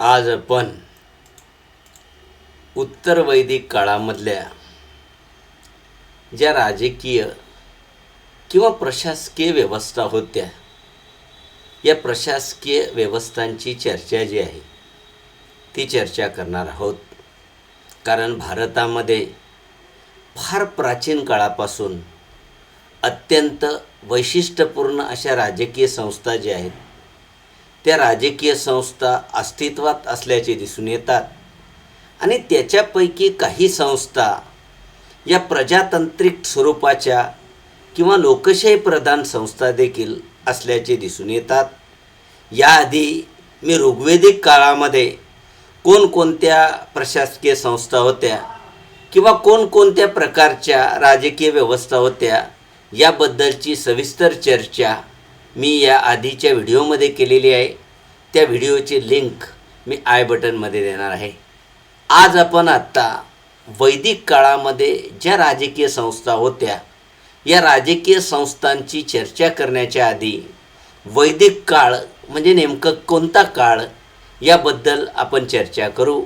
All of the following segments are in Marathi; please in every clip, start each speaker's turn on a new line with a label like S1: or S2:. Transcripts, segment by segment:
S1: आज आपण उत्तर वैदिक काळामधल्या ज्या राजकीय किंवा प्रशासकीय व्यवस्था होत्या या प्रशासकीय व्यवस्थांची चर्चा जी आहे ती चर्चा करणार आहोत. कारण भारतामध्ये फार प्राचीन काळापासून अत्यंत वैशिष्ट्यपूर्ण अशा राजकीय संस्था ज्या आहेत त्या राजकीय संस्था अस्तित्वात असल्याचे दिसून येतात. आणि त्याच्यापैकी काही संस्था या प्रजातांत्रिक स्वरूपाच्या किंवा लोकशाही प्रधान संस्था देखील असल्याचे दिसून येतात. याआधी मी ऋग्वेदिक काळामध्ये कोणकोणत्या प्रशासकीय संस्था होत्या किंवा कोणकोणत्या प्रकारच्या राजकीय व्यवस्था होत्या याबद्दलची सविस्तर चर्चा मी या आधीच्या व्हिडिओमध्ये केलेली आहे. त्या व्हिडिओची लिंक मी आय बटनमध्ये देणार आहे. आज आपण आत्ता वैदिक काळामध्ये ज्या राजकीय संस्था होत्या या राजकीय संस्थांची चर्चा करण्याच्या आधी वैदिक काळ म्हणजे नेमकं कोणता काळ याबद्दल आपण चर्चा करू.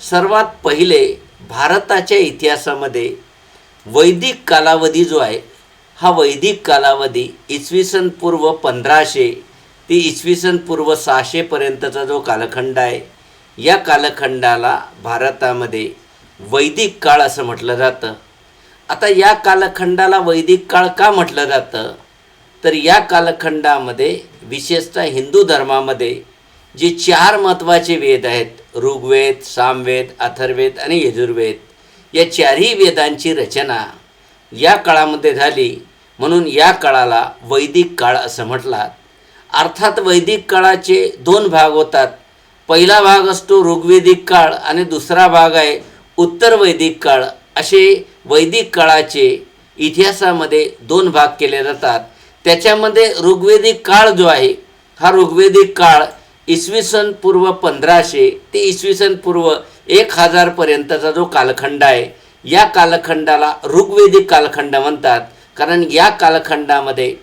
S1: सर्वात पहिले भारताच्या इतिहासामध्ये वैदिक कालावधी जो आहे हा वैदिक कालावधी इसवी सन पूर्व पंधराशे ते इसवी सन पूर्व सहाशेपर्यंतचा जो कालखंड आहे या कालखंडाला भारतामध्ये वैदिक काळ असं म्हटलं जातं. आता या कालखंडाला वैदिक काळ का म्हटलं जातं? तर या कालखंडामध्ये विशेषतः हिंदू धर्मामध्ये जे चार महत्त्वाचे वेद आहेत ऋग्वेद सामवेद अथर्वेद आणि यजुर्वेद या चारही वेदांची रचना या काळामध्ये झाली. म्हणून या काळाला वैदिक काळ असं म्हटला अर्थात वैदिक काळाचे दोन भाग होतात. पहिला भाग असतो ऋग्वेदिक काळ आणि दुसरा भाग आहे उत्तर वैदिक काळ. असे वैदिक काळाचे इतिहासामध्ये दोन भाग केले जातात. त्याच्यामध्ये ऋग्वेदिक काळ जो आहे हा ऋग्वेदिक काळ इसवी सन पूर्व पंधराशे ते इसवी सन पूर्व एक हजारपर्यंतचा जो कालखंड आहे या कालखंडाला ऋग्वेदिक कालखंड म्हणतात. कारण या कालखंडामध्ये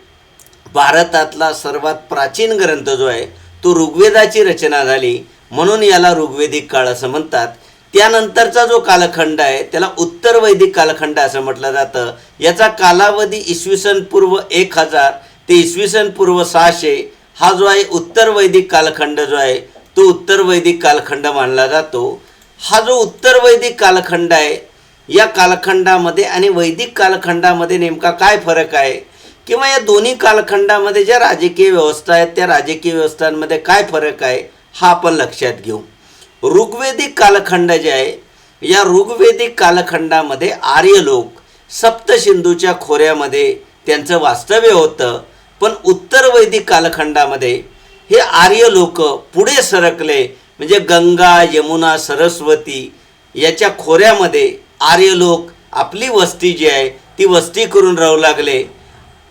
S1: भारतातला सर्वात प्राचीन ग्रंथ जो आहे तो ऋग्वेदाची रचना झाली. म्हणून याला ऋग्वेदिक काळ असं म्हणतात. त्यानंतरचा जो कालखंड आहे त्याला उत्तर वैदिक कालखंड असं म्हटलं जातं. याचा कालावधी इसवी सन पूर्व एक हजार ते इसवी सन पूर्व सहाशे हा जो आहे उत्तर वैदिक कालखंड जो आहे तो उत्तर वैदिक कालखंड मानला जातो. हा जो उत्तर वैदिक कालखंड आहे या कालखंडामध्ये आणि वैदिक कालखंडामध्ये नेमका काय फरक आहे? किंवा या दोन्ही कालखंडामध्ये ज्या राजकीय व्यवस्था आहेत त्या राजकीय व्यवस्थांमध्ये काय फरक आहे हा आपण लक्षात घेऊ. ऋग्वेदिक कालखंड जे आहे या ऋग्वेदिक कालखंडामध्ये आर्य लोक सप्तसिंधूच्या खोऱ्यामध्ये त्यांचं वास्तव्य होतं. पण उत्तर वैदिक कालखंडामध्ये हे आर्य लोक पुढे सरकले म्हणजे गंगा यमुना सरस्वती याच्या खोऱ्यामध्ये आर्य लोक आपली वस्ती जी आहे ती वस्ती करून राहू लागले.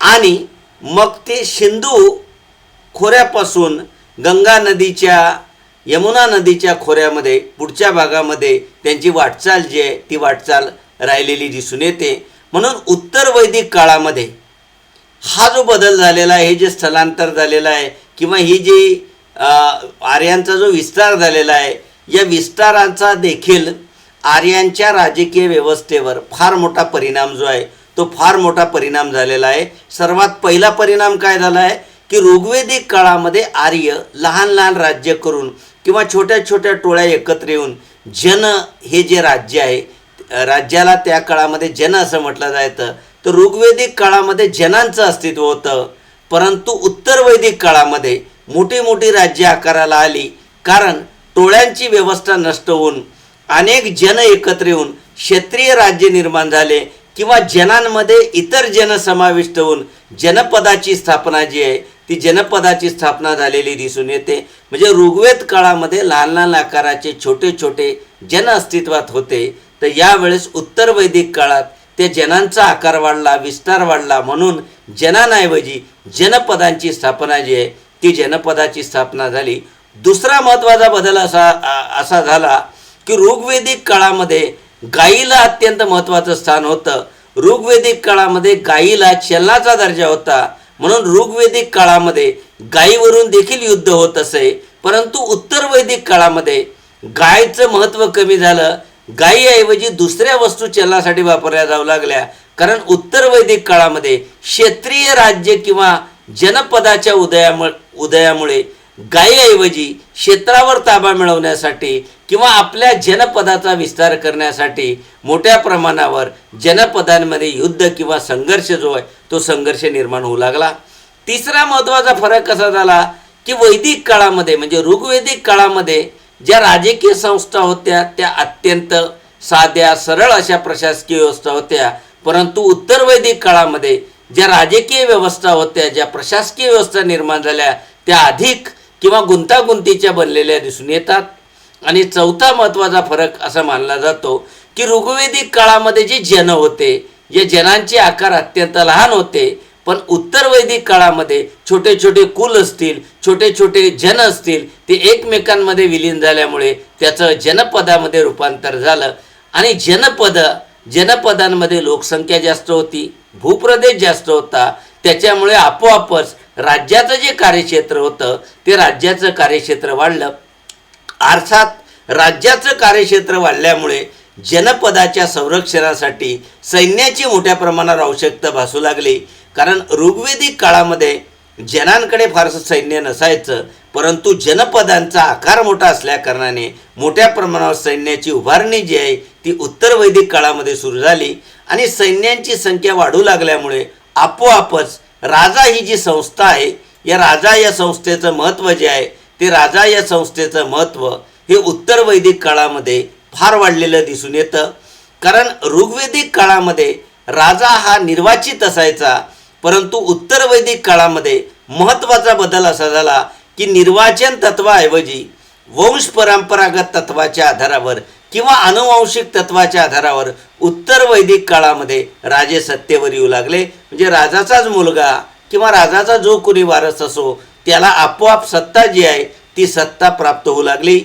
S1: आणि मग ते सिंधू खोऱ्यापासून गंगा नदीच्या यमुना नदीच्या खोऱ्यामध्ये पुढच्या भागामध्ये त्यांची वाटचाल जी आहे ती वाटचाल राहिलेली दिसून येते. म्हणून उत्तर वैदिक काळामध्ये हा जो बदल झालेला आहे हे जे स्थलांतर झालेलं आहे किंवा ही जी आर्यांचा जो विस्तार झालेला आहे या विस्ताराचा देखील आर्यांच्या राजकीय व्यवस्थेवर फार मोठा परिणाम जो आहे तो फार मोठा परिणाम झालेला आहे. सर्वात पहिला परिणाम काय झाला आहे की ऋग्वेदिक काळामध्ये आर्य लहान लहान राज्य करून किंवा छोट्या छोट्या टोळ्या एकत्र येऊन जन हे जे राज्य आहे राज्याला त्या काळामध्ये जन असं म्हटलं जायचं. तर ऋग्वेदिक काळामध्ये जनांचं अस्तित्व होतं परंतु उत्तर वैदिक काळामध्ये मोठी मोठी राज्य आकाराला आली. कारण टोळ्यांची व्यवस्था नष्ट होऊन अनेक जन एकत्र येऊन क्षेत्रीय राज्य निर्माण झाले किंवा जनांमध्ये इतर जन समाविष्ट होऊन जनपदाची स्थापना जी आहे ती जनपदाची स्थापना झालेली दिसून येते. म्हणजे ऋग्वेद काळामध्ये लहान लहान आकाराचे छोटे छोटे जन अस्तित्वात होते. तर यावेळेस उत्तर वैदिक काळात त्या जनांचा आकार वाढला विस्तार वाढला म्हणून जनांऐवजी जनपदांची स्थापना जी आहे ती जनपदाची स्थापना झाली. दुसरा महत्त्वाचा बदल असा असा झाला की ऋग्वेदिक काळामध्ये गाईला अत्यंत महत्त्वाचं स्थान होतं. ऋग्वेदिक काळामध्ये गाईला चलनाचा दर्जा होता. म्हणून ऋग्वेदिक काळामध्ये गायीवरून देखील युद्ध होत असे. परंतु उत्तर वैदिक काळामध्ये गायचं महत्त्व कमी झालं. गायीऐवजी दुसऱ्या वस्तू चलनासाठी वापरल्या जाऊ लागल्या. कारण उत्तर वैदिक काळामध्ये क्षेत्रीय राज्य किंवा जनपदाच्या उदयामुळे उदयामुळे गायीऐवजी क्षेत्रावर ताबा मिळवण्यासाठी किंवा आपल्या जनपदाचा विस्तार करण्यासाठी मोठ्या प्रमाणावर जनपदांमध्ये युद्ध किंवा संघर्ष जो आहे तो संघर्ष निर्माण होऊ लागला. तिसरा महत्त्वाचा फरक कसा झाला की वैदिक काळामध्ये म्हणजे ऋग्वेदिक काळामध्ये ज्या राजकीय संस्था होत्या त्या अत्यंत साध्या सरळ अशा प्रशासकीय व्यवस्था होत्या. परंतु उत्तर वैदिक काळामध्ये ज्या राजकीय व्यवस्था होत्या ज्या प्रशासकीय व्यवस्था निर्माण झाल्या त्या अधिक किंवा गुंतागुंतीच्या बनलेल्या दिसून येतात. आणि चौथा महत्त्वाचा फरक असा मानला जातो की ऋग्वेदिक काळामध्ये जे जन होते या जनांचे आकार अत्यंत लहान होते पण उत्तर वैदिक काळामध्ये छोटे छोटे कुल असतील छोटे छोटे जन असतील ते एकमेकांमध्ये विलीन झाल्यामुळे त्याचं जनपदामध्ये रूपांतर झालं. आणि जनपद जनपदांमध्ये लोकसंख्या जास्त होती भूप्रदेश जास्त होता त्याच्यामुळे आपोआपच राज्याचं जे कार्यक्षेत्र होतं ते राज्याचं कार्यक्षेत्र वाढलं. अर्थात राज्याचं कार्यक्षेत्र वाढल्यामुळे जनपदाच्या संरक्षणासाठी सैन्याची मोठ्या प्रमाणावर आवश्यकता भासू लागली. कारण ऋग्वेदिक काळामध्ये जनांकडे फारसं सैन्य नसायचं परंतु जनपदांचा आकार मोठा असल्याकारणाने मोठ्या प्रमाणावर सैन्याची उभारणी जी आहे ती उत्तर वैदिक काळामध्ये सुरू झाली आणि सैन्यांची संख्या वाढू लागल्यामुळे आपोआपच राजा ही जी संस्था आहे या राजा या संस्थेचं महत्त्व जे आहे ते राजा या संस्थेचं महत्त्व हे उत्तर वैदिक काळामध्ये फार वाढलेलं दिसून येतं. कारण ऋग्वेदिक काळामध्ये राजा हा निर्वाचित असायचा परंतु उत्तर वैदिक काळामध्ये महत्त्वाचा बदल असा झाला की निर्वाचन तत्वाऐवजी वंश परंपरागत तत्वाच्या आधारावर किंवा अनुवांशिक तत्वाच्या आधारावर उत्तर वैदिक काळामध्ये राजे सत्तेवर येऊ लागले. म्हणजे राजाचाच मुलगा किंवा राजाचा जो कोणी वारस असो त्याला आपोआप सत्ता जी आहे ती सत्ता प्राप्त होऊ लागली.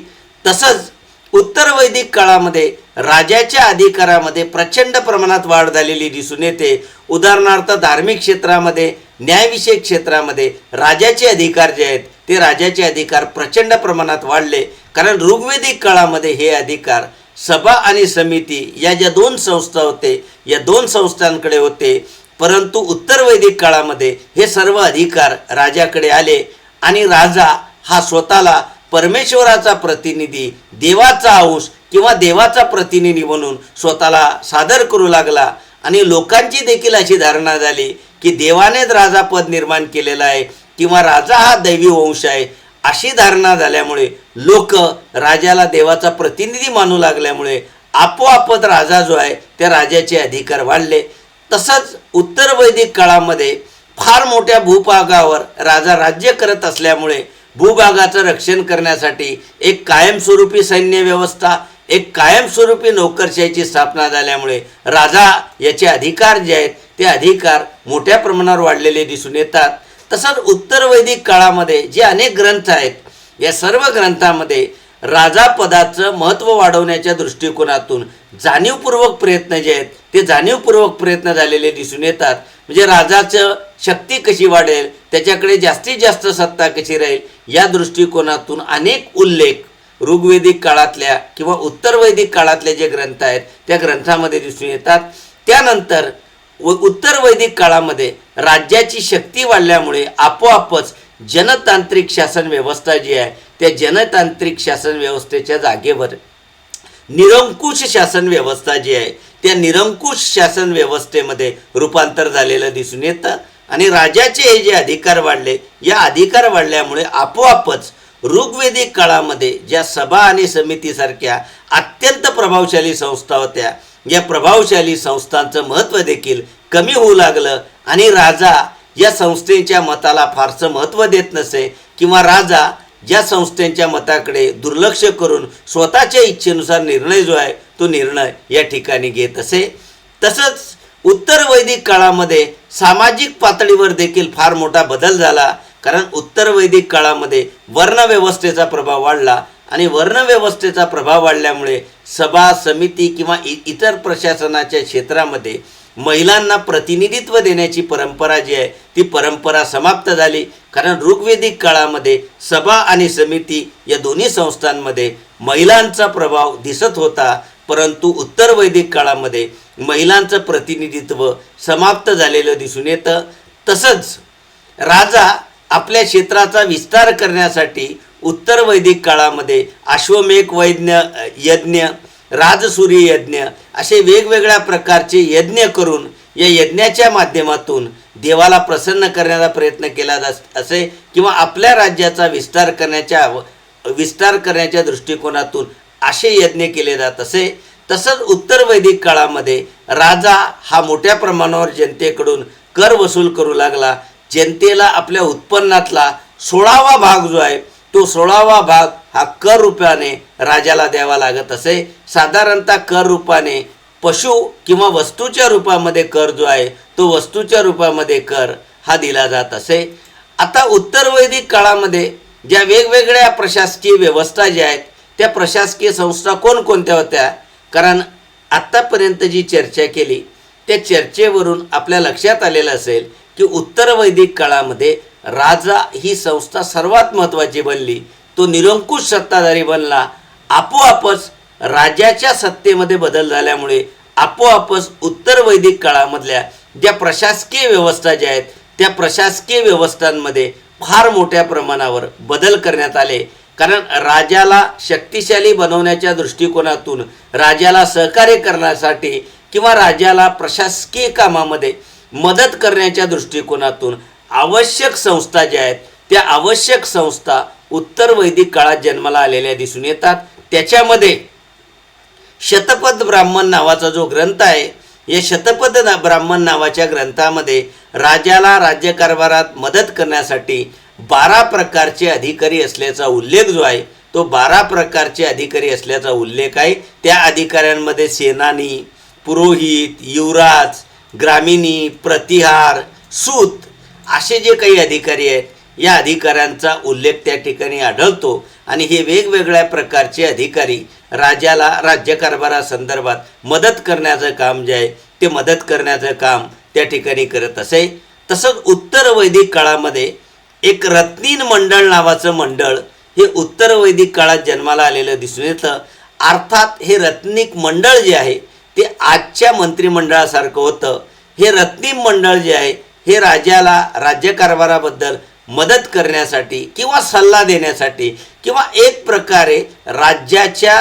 S1: तसंच उत्तर वैदिक काळामध्ये राजाच्या अधिकारामध्ये प्रचंड प्रमाणात वाढ झालेली दिसून येते. उदाहरणार्थ धार्मिक क्षेत्रामध्ये न्यायविषयक क्षेत्रामध्ये राजाचे अधिकार जे आहेत ते राजाचे अधिकार प्रचंड प्रमाणात वाढले. कारण ऋग्वेदिक काळामध्ये हे अधिकार सभा आणि समिती या ज्या दोन संस्था होते या दोन संस्थांकडे होते. परंतु उत्तर वैदिक काळामध्ये हे सर्व अधिकार राजाकडे आले आणि राजा हा स्वतःला परमेश्वराचा प्रतिनिधी देवाचा अंश किंवा देवाचा प्रतिनिधी म्हणून स्वतःला सादर करू लागला. आणि लोकांची देखील अशी धारणा झाली की देवानेच राजापद निर्माण केलेलं आहे किंवा राजा हा दैवी वंश आहे. अशी धारणा झाल्यामुळे लोक राजाला देवाचा प्रतिनिधी मानू लागल्यामुळे आपोआपत राजा जो आहे त्या राजाचे अधिकार वाढले. तसंच उत्तर वैदिक काळामध्ये फार मोठ्या भूभागावर राजा राज्य करत असल्यामुळे भूभागाचं रक्षण करण्यासाठी एक कायमस्वरूपी सैन्य व्यवस्था एक कायमस्वरूपी नोकरशाहीची स्थापना झाल्यामुळे राजा याचे अधिकार जे आहेत ते अधिकार मोठ्या प्रमाणावर वाढलेले दिसून येतात. तसंच उत्तर वैदिक काळामध्ये जे अनेक ग्रंथ आहेत या सर्व ग्रंथामध्ये राजापदाचं महत्त्व वाढवण्याच्या दृष्टिकोनातून जाणीवपूर्वक प्रयत्न जे आहेत ते जाणीवपूर्वक प्रयत्न झालेले दिसून येतात. म्हणजे राजाचं शक्ती कशी वाढेल त्याच्याकडे जास्तीत जास्त सत्ता कशी राहील या दृष्टिकोनातून अनेक उल्लेख ऋग्वेदिक काळातल्या किंवा उत्तर वैदिक काळातले जे ग्रंथ आहेत त्या ग्रंथामध्ये दिसून येतात. त्यानंतर व उत्तर वैदिक काळामध्ये राज्याची शक्ती वाढल्यामुळे आपोआपच जनतांत्रिक शासन व्यवस्था जी आहे त्या जनतांत्रिक शासन व्यवस्थेच्या जागेवर निरंकुश शासन व्यवस्था जी आहे त्या निरंकुश शासन व्यवस्थेमध्ये रूपांतर झालेलं दिसून येतं. आणि राजाचे हे जे अधिकार वाढले या अधिकार वाढल्यामुळे आपोआपच ऋग्वेदिक काळामध्ये ज्या सभा आणि समितीसारख्या अत्यंत प्रभावशाली संस्था होत्या या प्रभावशाली संस्थांचं महत्त्व देखील कमी होऊ लागलं आणि राजा या संस्थेच्या मताला फारसं महत्त्व देत नसे किंवा राजा ज्या संस्थेच्या मताकडे दुर्लक्ष करून स्वतःच्या इच्छेनुसार निर्णय जो आहे तो निर्णय या ठिकाणी घेत असे. तसंच उत्तर वैदिक काळामध्ये सामाजिक पातळीवर देखील फार मोठा बदल झाला कारण उत्तर वैदिक काळामध्ये वर्णव्यवस्थेचा प्रभाव वाढला आणि वर्णव्यवस्थेचा प्रभाव वाढल्यामुळे सभा समिती किंवा इ इतर प्रशासनाच्या क्षेत्रामध्ये महिलांना प्रतिनिधित्व देण्याची परंपरा जी आहे ती परंपरा समाप्त झाली. कारण ऋग्वेदिक काळामध्ये सभा आणि समिती या दोन्ही संस्थांमध्ये महिलांचा प्रभाव दिसत होता. परंतु उत्तर वैदिक काळामध्ये महिलांचं प्रतिनिधित्व समाप्त झालेलं दिसून येतं. तसंच राजा आपल्या क्षेत्राचा विस्तार करण्यासाठी उत्तर वैदिक काळामध्ये अश्वमेघ वैज्ञ यज्ञ राजसूरी यज्ञ असे वेगवेगळ्या प्रकारचे यज्ञ करून या यज्ञाच्या माध्यमातून देवाला प्रसन्न करण्याचा प्रयत्न केला जात असे किंवा आपल्या राज्याचा विस्तार करण्याच्या विस्तार करण्याच्या दृष्टिकोनातून असे यज्ञ केले जात असे. तसंच उत्तर वैदिक काळामध्ये राजा हा मोठ्या प्रमाणावर जनतेकडून कर वसूल करू लागला. जनतेला आपल्या उत्पन्नातला सोळावा भाग जो आहे तो सोळावा भाग हा कर रूपाने राजाला द्यावा लागत असे. साधारणतः कर रूपाने पशु किंवा वस्तूच्या रूपामध्ये कर जो आहे तो वस्तूच्या रूपामध्ये कर हा दिला जात असे. आता उत्तर वैदिक काळामध्ये ज्या वेगवेगळ्या प्रशासकीय व्यवस्था ज्या आहेत त्या प्रशासकीय संस्था कोणकोणत्या होत्या? कारण आत्तापर्यंत जी चर्चा केली त्या चर्चेवरून आपल्या लक्षात आलेलं असेल की उत्तर वैदिक काळामध्ये राजा ही संस्था सर्वात महत्त्वाची बनली. तो निरंकुश सत्ताधारी बनला. आपोआपच राजाच्या सत्तेमध्ये बदल झाल्यामुळे आपोआपच उत्तर वैदिक काळामधल्या ज्या प्रशासकीय व्यवस्था ज्या आहेत त्या प्रशासकीय व्यवस्थांमध्ये फार मोठ्या प्रमाणावर बदल करण्यात आले. कारण राजाला शक्तिशाली बनवण्याच्या दृष्टिकोनातून राजाला सहकार्य करण्यासाठी किंवा राजाला प्रशासकीय कामामध्ये मदत करण्याच्या दृष्टिकोनातून आवश्यक संस्था ज्या आहेत त्या आवश्यक संस्था उत्तर वैदिक काळात जन्माला आलेल्या दिसून येतात. त्याच्यामध्ये शतपथ ब्राह्मण नावाचा जो ग्रंथ आहे या शतपथ ब्राह्मण नावाच्या ग्रंथामध्ये राजाला राज्यकारभारात मदत करण्यासाठी बारा प्रकारचे अधिकारी असल्याचा उल्लेख जो आहे तो बारा प्रकारचे अधिकारी असल्याचा उल्लेख आहे. त्या अधिकाऱ्यांमध्ये सेनानी पुरोहित युवराज ग्रामिणी प्रतिहार सूत असे जे काही अधिकारी आहेत या अधिकाऱ्यांचा उल्लेख त्या ठिकाणी आढळतो. आणि हे वेगवेगळ्या प्रकारचे अधिकारी राजाला राज्यकारभारासंदर्भात मदत करण्याचं काम जे आहे ते मदत करण्याचं काम त्या ठिकाणी करत असे. तसंच उत्तर वैदिक काळामध्ये एक रत्नीन मंडळ नावाचं मंडळ हे उत्तर वैदिक काळात जन्माला आलेलं दिसून येतं. अर्थात हे रत्निक मंडळ जे आहे ते आजच्या मंत्रिमंडळासारखं होतं. हे रत्नीम मंडळ जे आहे हे राजाला राज्यकारभाराबद्दल मदत करण्यासाठी किंवा सल्ला देण्यासाठी किंवा एक प्रकारे राज्याच्या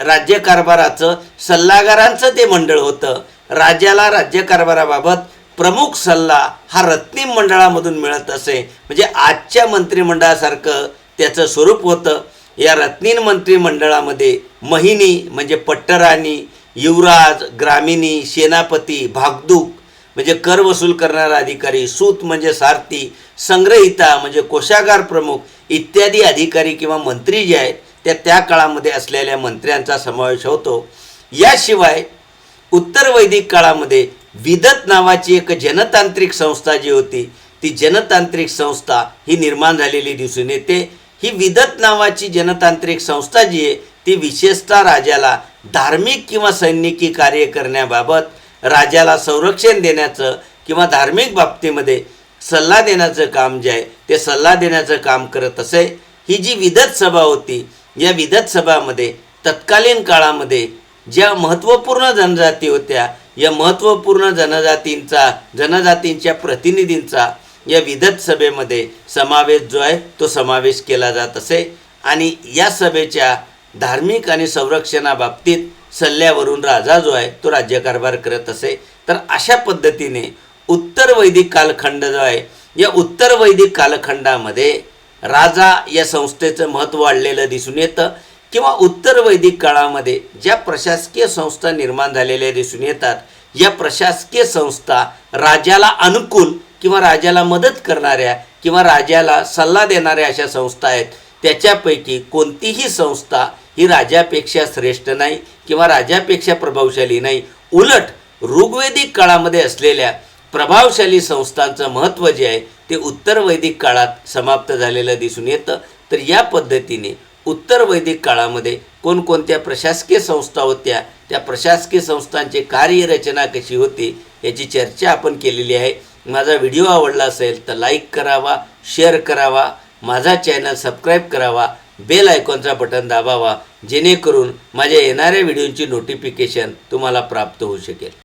S1: राज्यकारभाराचं सल्लागारांचं ते मंडळ होतं. राजाला राज्यकारभाराबाबत प्रमुख सल्ला हा रत्नीम मंडळामधून मिळत असे. म्हणजे आजच्या मंत्रिमंडळासारखं त्याचं स्वरूप होतं. या रत्नीन मंत्रिमंडळामध्ये महिनी म्हणजे पट्टराणी युवराज ग्रामिणी सेनापती भागदूक म्हणजे कर वसूल करणारा अधिकारी सूत म्हणजे सारथी संग्रहिता म्हणजे कोशागार प्रमुख इत्यादी अधिकारी किंवा मंत्री जे आहेत त्या त्या काळामध्ये असलेल्या मंत्र्यांचा समावेश होतो. याशिवाय उत्तर वैदिक काळामध्ये विदत नावाची एक जनतांत्रिक संस्था जी होती ती जनतांत्रिक संस्था ही निर्माण झालेली दिसून येते. ही विदत नावाची जनतांत्रिक संस्था जी आहे ती विशेषतः राजाला धार्मिक किंवा सैनिकी कार्य करण्याबाबत राजाला संरक्षण देण्याचं किंवा धार्मिक बाबतीमध्ये सल्ला देण्याचं काम जे आहे ते सल्ला देण्याचं काम करत असे ही जी विदत सभा होती या विदत सभामध्ये तत्कालीन काळामध्ये ज्या महत्त्वपूर्ण जनजाती होत्या या महत्त्वपूर्ण जनजातींचा जनजातींच्या प्रतिनिधींचा या विदत सभेमध्ये समावेश जो आहे तो समावेश केला जात असे. आणि या सभेच्या धार्मिक आणि संरक्षणाबाबतीत सल्ल्यावरून राजा जो आहे तो राज्यकारभार करत असे. तर अशा पद्धतीने उत्तर वैदिक कालखंड जो आहे या उत्तर वैदिक कालखंडामध्ये राजा या संस्थेचं महत्त्व वाढलेलं दिसून येतं किंवा उत्तर वैदिक काळामध्ये ज्या प्रशासकीय संस्था निर्माण झालेल्या दिसून येतात या प्रशासकीय संस्था राजाला अनुकूल किंवा राजाला मदत करणाऱ्या किंवा राजाला सल्ला देणाऱ्या अशा संस्था आहेत. त्याच्यापैकी कोणतीही संस्था ही राजापेक्षा श्रेष्ठ नाही किंवा राजापेक्षा प्रभावशाली नाही. उलट ऋग्वेदिक काळामध्ये असलेल्या प्रभावशाली संस्थांचं महत्त्व जे आहे ते उत्तर वैदिक काळात समाप्त झालेलं दिसून येतं. तर या पद्धतीने उत्तर वैदिक काळामध्ये कोणकोणत्या प्रशासकीय संस्था होत्या त्या प्रशासकीय संस्थांची कार्यरचना कशी होती याची चर्चा आपण केलेली आहे. माझा व्हिडिओ आवडला असेल तर लाईक करावा शेअर करावा माझा चॅनल सबस्क्राईब करावा बेल आयकॉनचा बटन दाबावा जेणेकरून माझ्या येणाऱ्या व्हिडिओची नोटिफिकेशन तुम्हाला प्राप्त होऊ शकेल.